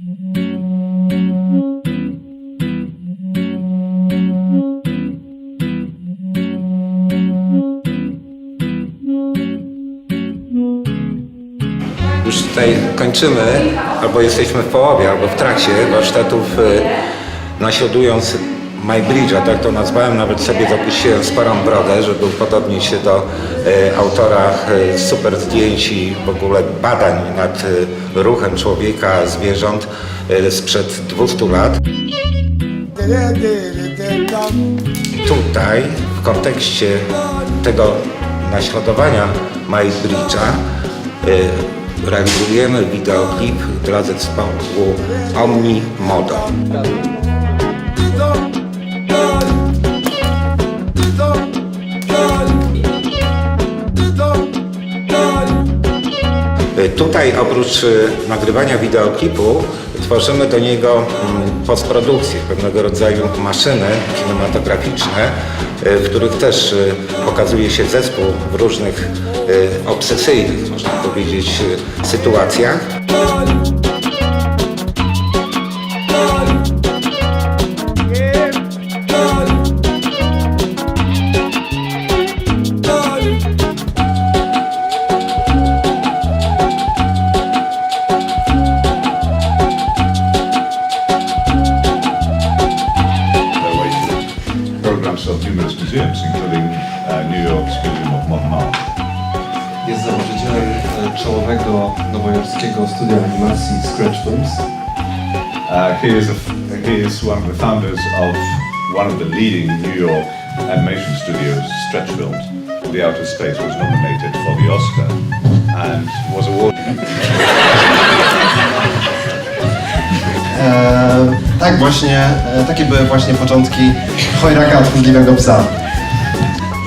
Już tutaj kończymy, albo jesteśmy w połowie, albo w trakcie warsztatów y, naśladując My Bridge, a tak to nazwałem, nawet sobie zapuściłem sporą brodę, żeby upodobnić się do y, autora y, super zdjęć i w ogóle badań nad y, ruchem człowieka, zwierząt y, sprzed 200 lat. Tutaj, w kontekście tego naśladowania Miles Bridge'a, y, realizujemy wideoklip dla zespołu Omni Modo. Tutaj oprócz y, nagrywania wideoklipu tworzymy do niego mm, postprodukcję, pewnego rodzaju maszyny kinematograficzne, y, w których też y, pokazuje się zespół w różnych y, obsesyjnych, można powiedzieć, y, sytuacjach. Of numerous museums, including uh, New York's Museum of Modern Art. Jest założycielem czołowego nowojorskiego studia animacji Scratch Films. Uh, he, is a, he is one of the founders of one of the leading New York animation studios, Stretch Films. The Outer Space was nominated for the Oscar and was awarded. E, tak właśnie, e, takie były właśnie początki Chojraka Odchudliwego Psa.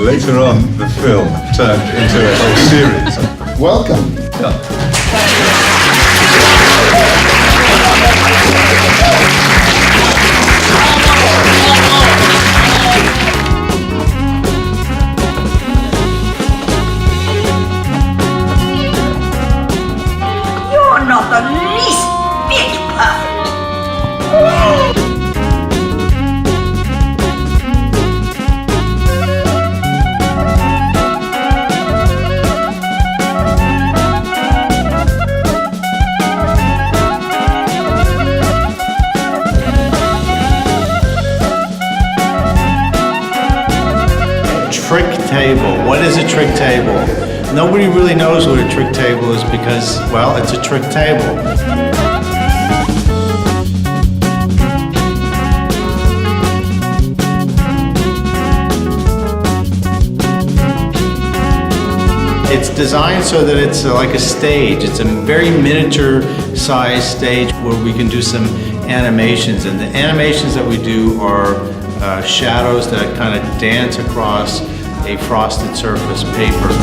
Later on, the film turned into a whole series. Welcome! You're Trick table. What is a trick table? Nobody really knows what a trick table is because, well, it's a trick table. It's designed so that it's like a stage. It's a very miniature sized stage where we can do some animations. And the animations that we do are uh, shadows that kind of dance across a frosted surface paper.